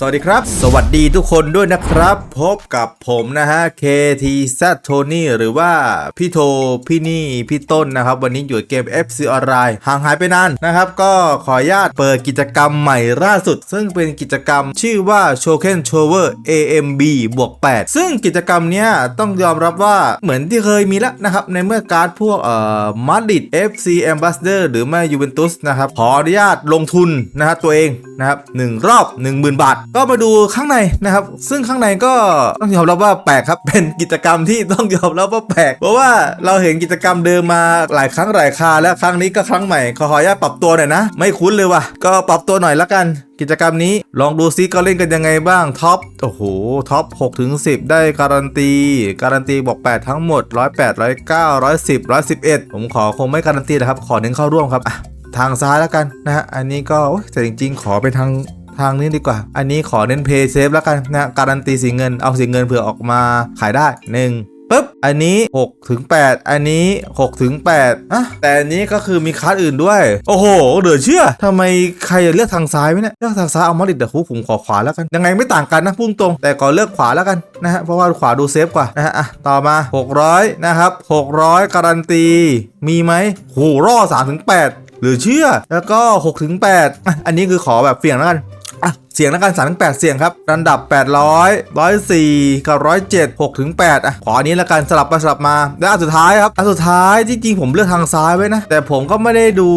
สวัสดีครับ สวัสดีทุกคนด้วยนะครับ พบกับผมนะฮะ KTZ Tony หรือว่าพี่โท พี่นี่ พี่ต้นนะครับ วันนี้อยู่เกม FC Online ห่างหายไปนานนะครับ ก็ขออนุญาตเปิดกิจกรรมใหม่ล่าสุด ซึ่งเป็นกิจกรรมชื่อว่า Shoken Shower AMB บวก8ซึ่งกิจกรรมเนี้ยต้องยอมรับว่าเหมือนที่เคยมีแล้วนะครับ ในเมื่อการ์ดพวกเอ่อมาดริด FC Ambassador หรือไม่ยูเวนตุสนะครับขออนุญาตลงทุนนะครับตัวเองนะครับหนึ่งรอบ 10,000 บาทก็มาดูข้างในนะครับ ซึ่งข้างในก็ต้องยอมรับว่าแปลกครับ เป็นกิจกรรมที่ต้องยอมรับว่าแปลก เพราะว่าเราเห็นกิจกรรมเดิมมาหลายครั้งหลายคราแล้วครั้งนี้ก็ครั้งใหม่ ขอขออนุญาตปรับตัวหน่อยนะ ไม่คุ้นเลยว่ะ ก็ปรับตัวหน่อยละกัน กิจกรรมนี้ลองดูซิก็เล่นกันยังไงบ้างท็อป โอ้โห ท็อป6ถึง10 ได้การันตี การันตีบอก 8 ทั้งหมด 108 109 110 111 ผมขอคงไม่การันตีนะครับ ขอเน้นเข้าร่วมครับทางซ้ายแล้วกันนะฮะ อันนี้ก็แต่จริง ๆ ขอไปทาง ทางนี้ดีกว่า อันนี้ขอเน้นเพย์เซฟแล้วกันนะการันตีสีเงินเอาสีเงินเผื่อออกมาขายได้หนึ่งปุ๊บ อันนี้6ถึง8อันนี้6ถึง8อะแต่อันนี้ก็คือมีคัสอื่นด้วย โอ้โหเหลือเชื่อทำไมใครจะเลือกทางซ้ายไหมเนี่ย เลือกทางซ้ายเอามาดิดเดี๋ยวคูผมขอขวาแล้วกัน ยังไงไม่ต่างกันนะพุ่งตรง แต่ขอเลือกขวาแล้วกันนะฮะ เพราะว่าขวาดูเซฟกว่านะฮะ อะ ต่อมา 600 นะครับ 600 การันตี มีไหมโหรอ3ถึง8เหลือเชื่อ แล้วก็6ถึง8อันนี้คือขอแบบเสี่ยงแล้วกัน เสียงแล้วกัน3ถึง8เสียงครับระดับ 800 104กับ107 6ถึง8อะขออันนี้แล้วกันสลับไปสลับมาแล้วอันสุดท้ายครับอันสุดท้ายที่จริงผมเลือกทางซ้ายไว้นะแต่ผมก็ไม่ได้ดู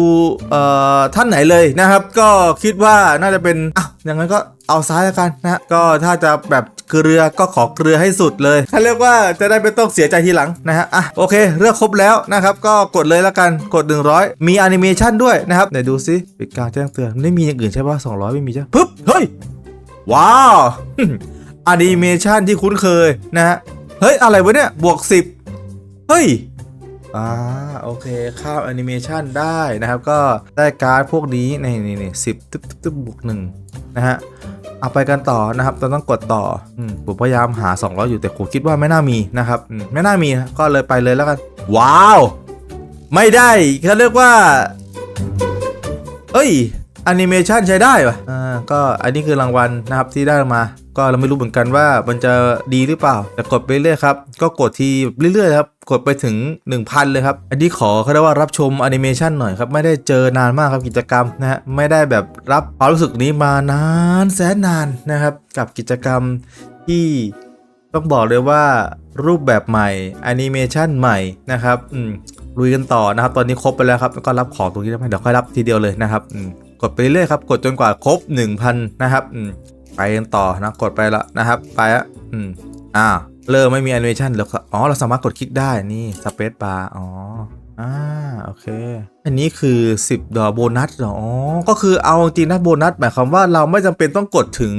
เอ่อท่านไหนเลยนะครับ ก็คิดว่าน่าจะเป็นอะอย่างนั้นก็เอาซ้ายแล้วกันนะฮะก็ถ้าจะแบบเกลือก็ขอเกลือให้สุดเลยถ้าเรียกว่าจะได้ไม่ต้องเสียใจทีหลังนะฮะอะโอเคเลือกครบแล้วนะครับ ก็กดเลยแล้วกันกด 100 มีแอนิเมชันด้วยนะครับไหนดูซิปิดการแจ้งเตือนไม่มีอย่างอื่นใช่ป่ะ200 ไม่มีใช่ปึ๊บเฮ้ยว้าวแอนิเมชันที่คุ้นเคยนะฮะเฮ้ย อะไรวะเนี่ยบวก 10 เฮ้ยอ่าโอเคข้ามแอนิเมชันได้นะครับ ก็ได้การ์ดพวกนี้นี่นี่นี่สิบตึ๊บตึ๊บตึ๊บบวกหนึ่ง นะฮะเอาไปกันต่อนะครับเราต้องกดต่ออมผมพยายามหา 200 อยู่แต่ผมคิดว่าไม่น่ามีนะครับมไม่น่ามีก็เลยไปเลยแล้วกัน ว้าว ไม่ได้เขาเรียกว่า เอ้ยแอนิเมชันใช้ได้ปะอ่าก็อันนี้คือรางวัลนะครับที่ได้มา ก็เราไม่รู้เหมือนกันว่ามันจะดีหรือเปล่า แต่กดไปเรื่อยครับ ก็กดทีเรื่อยๆครับ กดไปถึง 1000 เลยครับ อันนี้ขอเขาเรียกว่ารับชมแอนิเมชันหน่อยครับ ไม่ได้เจอนานมากครับกิจกรรมนะฮะ ไม่ได้แบบรับความรู้สึกนี้มานานแสนนานนะครับ กับกิจกรรมที่ต้องบอกเลยว่ารูปแบบใหม่แอนิเมชันใหม่นะครับ อืมลุยกันต่อนะครับ ตอนนี้ครบไปแล้วครับแล้วก็รับของตรงนี้ได้ไหมเดี๋ยวค่อยรับทีเดียวเลยนะครับ อืมกดไปเรื่อยๆครับ กดจนกว่าครบ 1,000 นะครับ อืม ไปกันต่อนะกดไปละนะครับ ไปอะอืมอ่าเริ่มไม่มีแอนิเมชันแล้วครับอ๋อ เราสามารถกดคลิกได้นี่สเปซบาร์อ๋ออ่าโอเค อันนี้คือ 10 ดอโบนัสเหรออ๋อก็คือเอาจริงนะโบนัสหมายความว่าเราไม่จำเป็นต้องกดถึง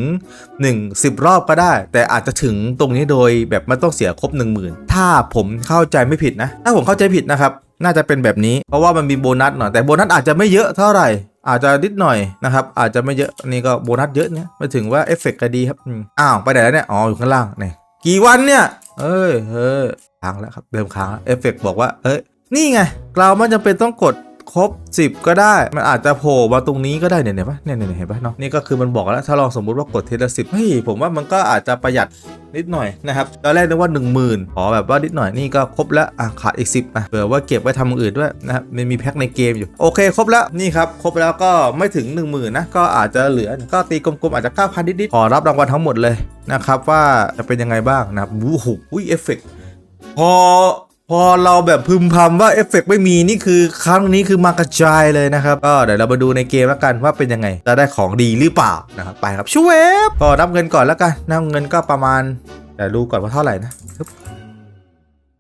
1 10 รอบก็ได้ แต่อาจจะถึงตรงนี้โดยแบบไม่ต้องเสียครบ 10,000 ถ้าผมเข้าใจไม่ผิดนะ ถ้าผมเข้าใจผิดนะครับ น่าจะเป็นแบบนี้เพราะว่ามันมีโบนัสหน่อยแต่โบนัสอาจจะไม่เยอะเท่าไหร่ อาจจะนิดหน่อยนะครับ อาจจะไม่เยอะนี่ก็โบนัสเยอะเนี่ยมาถึงว่าเอฟเฟกต์ก็ดีครับอ้าวไปไหนแล้วเนี่ยอ๋ออยู่ข้างล่างเนี่ยกี่วันเนี่ยเอ้ยเฮ้ยค้างแล้วครับเริ่มค้างเอฟเฟกต์บอกว่าเอ้ยนี่ไงเราไม่จำเป็นต้องกด ครบ 10 ก็ได้ มันอาจจะโผล่มาตรงนี้ก็ได้เนี่ยเห็นปะเนี่ยเนี่ยเห็นปะเนาะนี่ก็คือมันบอกแล้วถ้าลองสมมุติว่ากดเทีละสิบเฮ้ยผมว่ามันก็อาจจะประหยัดนิดหน่อยนะครับตอนแรกนึกว่า 1 0,000ขอแบบว่านิดหน่อยนี่ก็ครบแล้วอะขาดอีก10อะเผื่อว่าเก็บไว้ทำอย่างอื่นด้วยนะครับมันมีแพ็คในเกมอยู่โอเค ครบแล้วนี่ครับครบแล้วก็ไม่ถึง 1 0,000นะก็อาจจะเหลือก็ตีกลมๆอาจจะ9,000นิดๆขอรับรางวัลทั้งหมดเลยนะครับว่าจะเป็นยังไงบ้างนะบโอ้โหอุ้ยเอฟเฟกพอ พอเราแบบพึมพำว่าเอฟเฟกต์ไม่มีนี่คือครั้งนี้คือมากระจายเลยนะครับก็เดี๋ยวเรามาดูในเกมแล้วกันว่าเป็นยังไง จะได้ของดีหรือเปล่านะครับไปครับช่วยก็นับเงินก่อนแล้วกันนับเงินก็ประมาณแต่ดูก่อนว่าเท่าไหร่นะ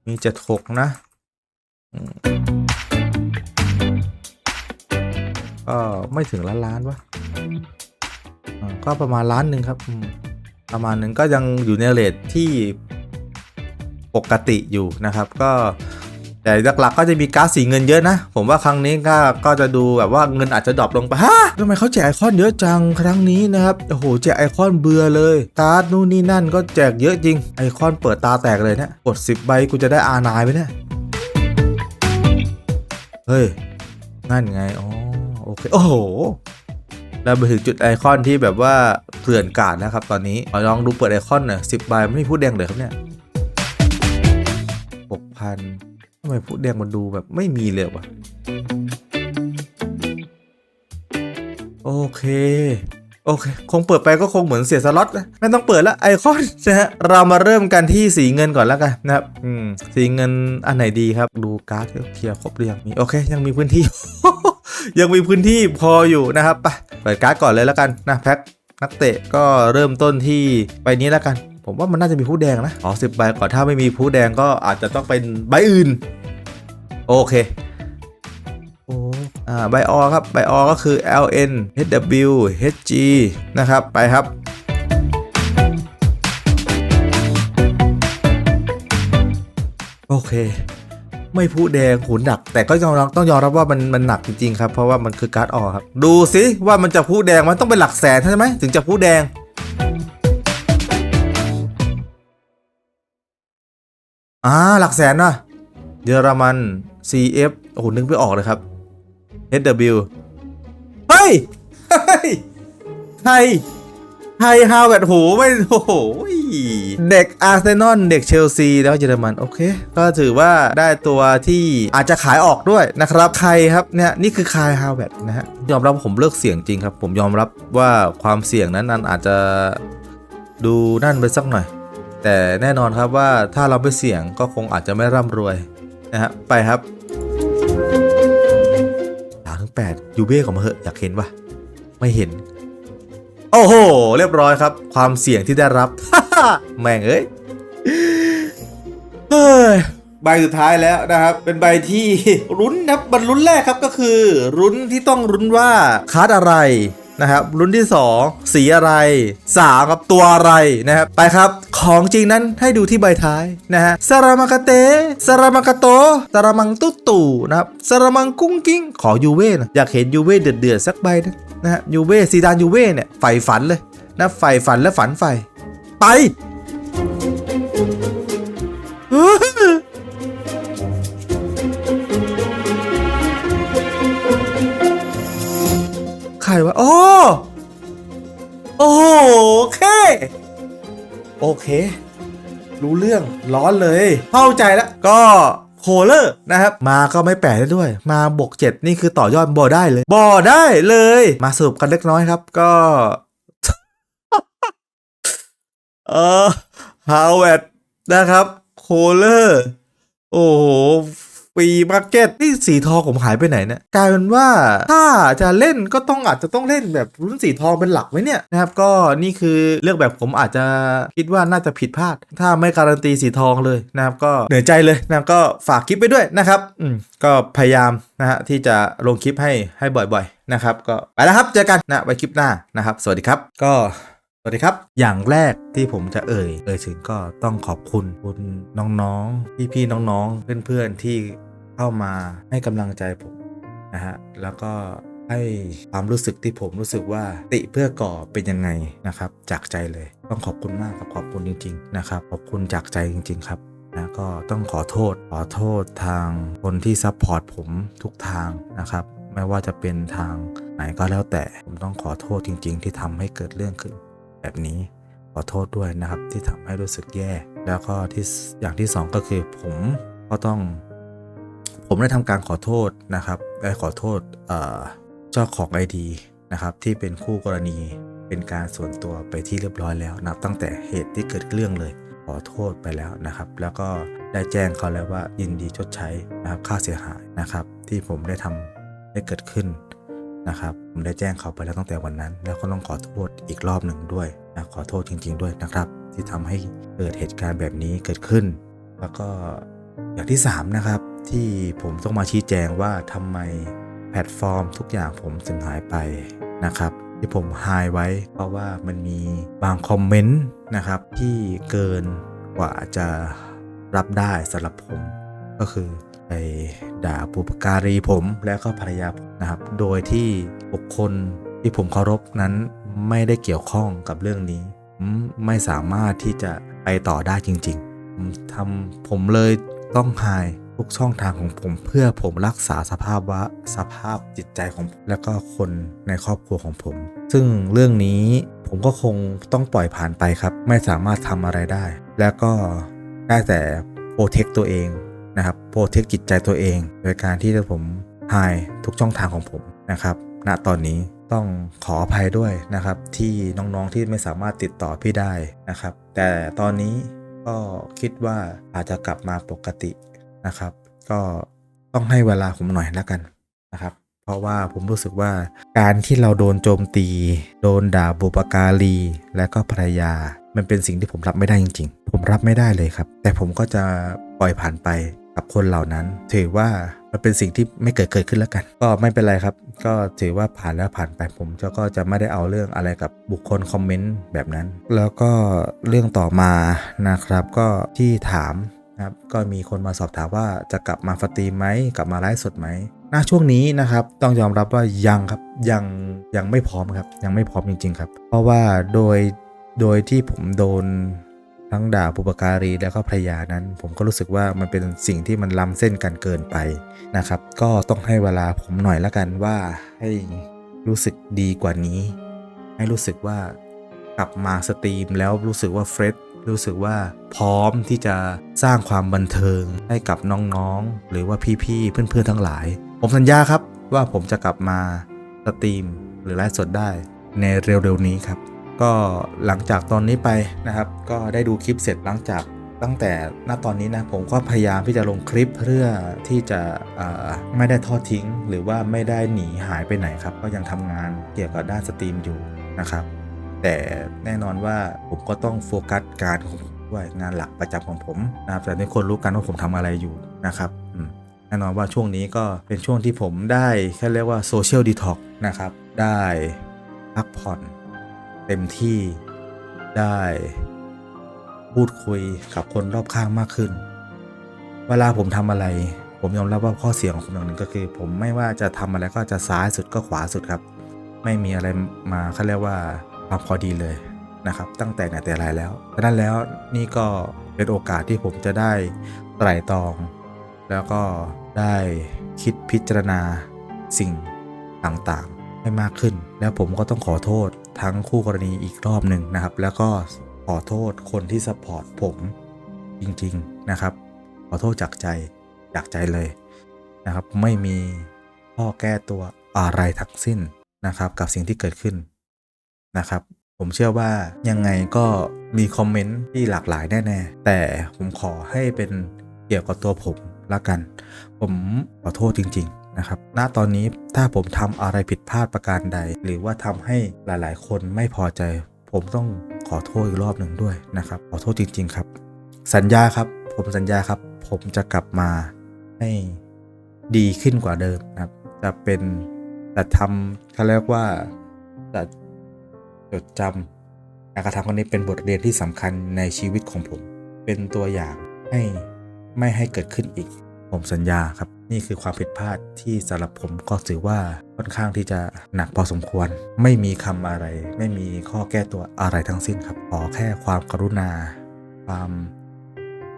มีเจ็ดหกนะอืมก็ไม่ถึงล้านล้านวะอ่าก็ประมาณล้านหนึ่งครับ ประมาณหนึ่งก็ยังอยู่ในเรทที่ ปกติอยู่นะครับ ก็แต่หลักๆก็จะมีการ์ดสีเงินเยอะนะ ผมว่าครั้งนี้ก็ก็จะดูแบบว่าเงินอาจจะดรอปลงไปฮะทำไมเขาแจกไอคอนเยอะจังครั้งนี้นะครับโอ้โหแจกไอคอนเบื่อเลยการ์ดนู่นนี่นั่นก็แจกเยอะจริงไอคอนเปิดตาแตกเลยเนี่ยกด10ใบกูจะได้อานายไหมเนี่ยเฮ้ยนั่นไงอ๋อโอเคโอ้โหเราไปถึงจุดไอคอนที่แบบว่าเกลื่อนกาดแล้วครับตอนนี้ขอลองดูเปิดไอคอนหน่อยสิบใบไม่มีผู้แดงเลยครับเนี่ย หกพันทำไมผู้แดงมันดูแบบไม่มีเลยวะโอเค โอเค คงเปิดไปก็คงเหมือนเสียสล็อตนะไม่ต้องเปิดแล้วไอคอนนะฮะเรามาเริ่มกันที่สีเงินก่อนแล้วกันนะครับอืมสีเงินอันไหนดีครับ ดูการ์ดเคลียร์ครบหรือยังมีโอเค ยังมีพื้นที่ ยังมีพื้นที่พออยู่นะครับไปเปิดการ์ดก่อนเลยแล้วกันนะแพ็คนักเตะก็เริ่มต้นที่ใบนี้แล้วกัน ผมว่ามันน่าจะมีผู้แดงนะขอสิบใบก่อนถ้าไม่มีผู้แดงก็อาจจะต้องเป็นใบอื่น โอเคโอ้อ่าไบออครับไบออก็คือ LN HW HG นะครับ ไปครับโอเค ไม่พูดแดงหูหนัก แต่ก็ยอมรับต้องยอมรับว่ามันมันหนักจริงๆครับ เพราะว่ามันคือการ์ดออครับ ดูสิว่ามันจะพูดแดงมันต้องเป็นหลักแสนใช่ไหมถึงจะพูดแดง อ่าหลักแสนว่ะเยอรมัน CF โอ้โหนึกไม่ออกเลยครับ HW เฮ้ยเฮ้ยไทยไทยฮาวเวิร์ดโหไม่โอ้โหเด็กอาร์เซนอลเด็กเชลซีแล้วเยอรมันโอเค ก็ถือว่าได้ตัวที่อาจจะขายออกด้วยนะครับใครครับเนี่ยนี่คือคายฮาวเวิร์ดนะฮะยอมรับว่าผมเลือกเสี่ยงจริงครับ ผมยอมรับว่าความเสี่ยงนั้นนั้นอาจจะดูนั่นไปสักหน่อย แต่แน่นอนครับว่าถ้าเราไม่เสี่ยงก็คงอาจจะไม่ร่ำรวยนะฮะไปครับสามถึงแปดยูเบ้ของมาเหอะอยากเห็นปะไม่เห็น โอ้โห เรียบร้อยครับ ความเสี่ยงที่ได้รับ แม่งเอ้ยเฮ้ยใบสุดท้ายแล้วนะครับ เป็นใบที่รุ้นนะครับบรรลุ้นแรกครับก็คือรุ้นที่ต้องรุ้นว่าคาร์ดอะไร นะครับรุ่นที่ 2 สีอะไร3ครับตัวอะไรนะครับไปครับ ของจริงนั้นให้ดูที่ใบท้ายนะฮะสารามากาเตสารามากาโตสารามังตุ๊ตู่นะครับสารามังกุ้งกิ้งขอยูเว่นะอยากเห็นยูเว่เดือดๆสักใบนึงนะฮะยูเว่ซีดานยูเว่เนี่ยใฝ่ฝันเลยนะใฝ่ฝันและฝันใฝ่ไป รวะโอ้โอ้โอเค โอเค รู้เรื่องร้อนเลย เข้าใจแล้ว ก็โคเลอร์นะครับ มาก็ไม่แปลได้ด้วย มาบวกเจ็ดนี่คือต่อยอดบอได้เลยบอได้เลย มาสรุปกันเล็กน้อยครับ ก็ เออฮาวเวิร์ดนะครับ โคเลอร์ โอ้โห ฟรีมาร์เก็ตนี่สีทองผมหายไปไหนเนี่ยกลายเป็นว่าถ้าจะเล่นก็ต้องอาจจะต้องเล่นแบบรุ่นสีทองเป็นหลักไว้เนี่ยนะครับก็นี่คือเลือกแบบผมอาจจะคิดว่าน่าจะผิดพลาด ถ้าไม่การันตีสีทองเลยนะครับก็เหนื่อยใจเลยนะก็ฝากคลิปไปด้วยนะครับอืมก็พยายามนะฮะที่จะลงคลิปให้ให้บ่อยๆนะครับ ก็ไปแล้วครับเจอกันนะไว้คลิปหน้านะครับ สวัสดีครับก็ สวัสดีครับ อย่างแรกที่ผมจะเอ่ย เอ่ยถึงก็ต้องขอบคุณคุณน้องๆ พี่ๆ น้องๆ เพื่อนๆ ที่เข้ามาให้กำลังใจผมนะฮะ แล้วก็ให้ความรู้สึกที่ผมรู้สึกว่าติเพื่อก่อเป็นยังไงนะครับ จากใจเลย ต้องขอบคุณมากครับขอบคุณจริง ๆ นะครับ ขอบคุณจากใจจริง ๆ ครับนะก็ต้องขอโทษ ขอโทษทางคนที่ซัพพอร์ตผมทุกทางนะครับ ไม่ว่าจะเป็นทางไหนก็แล้วแต่ ผมต้องขอโทษจริง ๆ ที่ทำให้เกิดเรื่องขึ้น แบบนี้ ขอโทษด้วยนะครับที่ทำให้รู้สึกแย่ แล้วก็ที่อย่างที่สองก็คือผมก็ต้อง ผมได้ทำการขอโทษนะครับได้ขอโทษเจ้าของไอดีนะครับที่เป็นคู่กรณีเป็นการส่วนตัวไปที่เรียบร้อยแล้วนับตั้งแต่เหตุที่เกิดเรื่องเลย ขอโทษไปแล้วนะครับ แล้วก็ได้แจ้งเขาแล้วว่ายินดีชดใช้นะครับค่าเสียหายนะครับ ที่ผมได้ทำได้เกิดขึ้น นะครับผมได้แจ้งเขาไปแล้วตั้งแต่วันนั้น แล้วก็ต้องขอโทษอีกรอบหนึ่งด้วยนะขอโทษจริง ๆ ด้วยนะครับ ที่ทำให้เกิดเหตุการณ์แบบนี้เกิดขึ้น แล้วก็อย่างที่ 3 นะครับ ที่ผมต้องมาชี้แจงว่าทำไมแพลตฟอร์ม ทุกอย่างผมสูญหายไปนะครับที่ผมหายไว้ เพราะว่ามันมีบางคอมเมนต์นะครับที่เกินกว่าจะรับได้สำหรับผมก็คือ ไปด่าบุปการีผมและก็ภรรยาผมนะครับ โดยที่บุคคลที่ผมเคารพนั้นไม่ได้เกี่ยวข้องกับเรื่องนี้ไม่สามารถที่จะไปต่อได้จริงๆผมทำผมเลยต้องหายทุกช่องทางของผมเพื่อผมรักษาสภาพวะสภาพจิตใจของแล้วก็คนในครอบครัวของผม ซึ่งเรื่องนี้ผมก็คงต้องปล่อยผ่านไปครับ ไม่สามารถทำอะไรได้ แล้วก็ได้แต่โปรเทคตัวเอง นะครับโปรเทคจิตใจตัวเอง โดยการที่ผมหายทุกช่องทางของผมนะครับ ณตอนนี้ต้องขออภัยด้วยนะครับ ที่น้องๆที่ไม่สามารถติดต่อพี่ได้นะครับ แต่ตอนนี้ก็คิดว่าอาจจะกลับมาปกตินะครับ ก็ต้องให้เวลาผมหน่อยแล้วกันนะครับ เพราะว่าผมรู้สึกว่าการที่เราโดนโจมตี โดนด่าบุปการี และก็ภรรยา มันเป็นสิ่งที่ผมรับไม่ได้จริง ๆ ผมรับไม่ได้เลยครับ แต่ผมก็จะปล่อยผ่านไป กับคนเหล่านั้น ถือว่ามันเป็นสิ่งที่ไม่เกิดเกิดขึ้นแล้วกัน ก็ไม่เป็นไรครับ ก็ถือว่าผ่านแล้วผ่านไปผมก็จะไม่ได้เอาเรื่องอะไรกับบุคคลคอมเมนต์แบบนั้น แล้วก็เรื่องต่อมานะครับก็ที่ถามนะครับก็มีคนมาสอบถามว่าจะกลับมาสตรีมไหมกลับมาไลฟ์สดไหมณช่วงนี้นะครับต้องยอมรับว่ายังครับยังยังไม่พร้อมครับยังไม่พร้อมจริง ๆ ครับ เพราะว่าโดยโดยที่ผมโดน ทั้งด่าบุปการีแล้วก็ภรยานั้น ผมก็รู้สึกว่ามันเป็นสิ่งที่มันล้ำเส้นกันเกินไปนะครับ ก็ต้องให้เวลาผมหน่อยละกันว่าให้รู้สึกดีกว่านี้ ให้รู้สึกว่ากลับมาสตรีมแล้วรู้สึกว่าเฟรชรู้สึกว่าพร้อมที่จะสร้างความบันเทิงให้กับน้องๆ หรือว่าพี่ๆ เพื่อนๆ ทั้งหลาย ผมสัญญาครับว่าผมจะกลับมาสตรีมหรือไลฟ์สดได้ในเร็วๆนี้ครับ ก็หลังจากตอนนี้ไปนะครับ ก็ได้ดูคลิปเสร็จหลังจากตั้งแต่ณตอนนี้นะผมก็พยายามที่จะลงคลิปเพื่อที่จะไม่ได้ทอดทิ้ง หรือว่าไม่ได้หนีหายไปไหนครับ ก็ยังทำงานเกี่ยวกับด้านสตรีมอยู่นะครับ แต่แน่นอนว่าผมก็ต้องโฟกัสการของผมด้วยงานหลักประจำของผมนะครับแต่ทุกคนรู้กันว่าผมทำอะไรอยู่นะครับแน่นอนว่าช่วงนี้ก็เป็นช่วงที่ผมได้แค่เรียกว่าโซเชียลดีท็อกนะครับได้พักผ่อน เต็มที่ได้พูดคุยกับคนรอบข้างมากขึ้น เวลาผมทำอะไร ผมยอมรับว่าข้อเสียของผมอย่างหนึ่งก็คือ ผมไม่ว่าจะทำอะไรก็จะซ้ายสุดก็ขวาสุดครับ ไม่มีอะไรมาเขาเรียกว่าความพอดีเลยนะครับ ตั้งแต่ไหนแต่ไรแล้วดังนั้นแล้วนี่ก็เป็นโอกาสที่ผมจะได้ไตร่ตรอง แล้วก็ได้คิดพิจารณาสิ่งต่างๆให้มากขึ้น แล้วผมก็ต้องขอโทษ ทั้งคู่กรณีอีกรอบหนึ่งนะครับ แล้วก็ขอโทษคนที่สปอร์ตผมจริงๆนะครับ ขอโทษจากใจจากใจเลยนะครับ ไม่มีข้อแก้ตัวอะไรทั้งสิ้นนะครับ กับสิ่งที่เกิดขึ้นนะครับ ผมเชื่อว่ายังไงก็มีคอมเมนต์ที่หลากหลายแน่ๆแต่ผมขอให้เป็นเกี่ยวกับตัวผมละกัน ผมขอโทษจริง ๆ นะครับ ณ ตอนนี้ถ้าผมทำอะไรผิดพลาดประการใด หรือว่าทำให้หลาย ๆ คนไม่พอใจ ผมต้องขอโทษอีกรอบหนึ่งด้วยนะครับ ขอโทษจริง ๆ ครับ สัญญาครับ ผมสัญญาครับ ผมจะกลับมาให้ดีขึ้นกว่าเดิมนะครับ จะเป็นจะทำเขาเรียกว่าจะจดจำการกระทำครั้งนี้เป็นบทเรียนที่สำคัญในชีวิตของผม เป็นตัวอย่างให้ไม่ให้เกิดขึ้นอีก ผมสัญญาครับ นี่คือความผิดพลาดที่สำหรับผมก็ถือว่าค่อนข้างที่จะหนักพอสมควร ไม่มีคำอะไร ไม่มีข้อแก้ตัวอะไรทั้งสิ้นครับ ขอแค่ความกรุณา ความ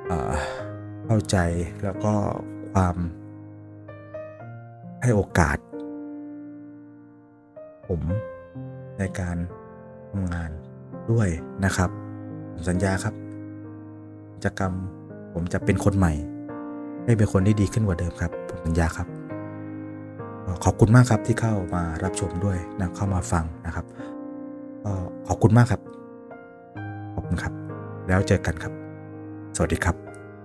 เอ่อเข้าใจแล้วก็ความให้โอกาส ผมในการทำงานด้วยนะครับ ผมสัญญาครับกิจกรรมผมจะเป็นคนใหม่ ให้เป็นคนที่ดีขึ้นกว่าเดิมครับผมสัญญาครับ ขอบคุณมากครับที่เข้ามารับชมด้วยนะเข้ามาฟังนะครับก็ขอบคุณมากครับ ขอบคุณครับ แล้วเจอกันครับ สวัสดีครับ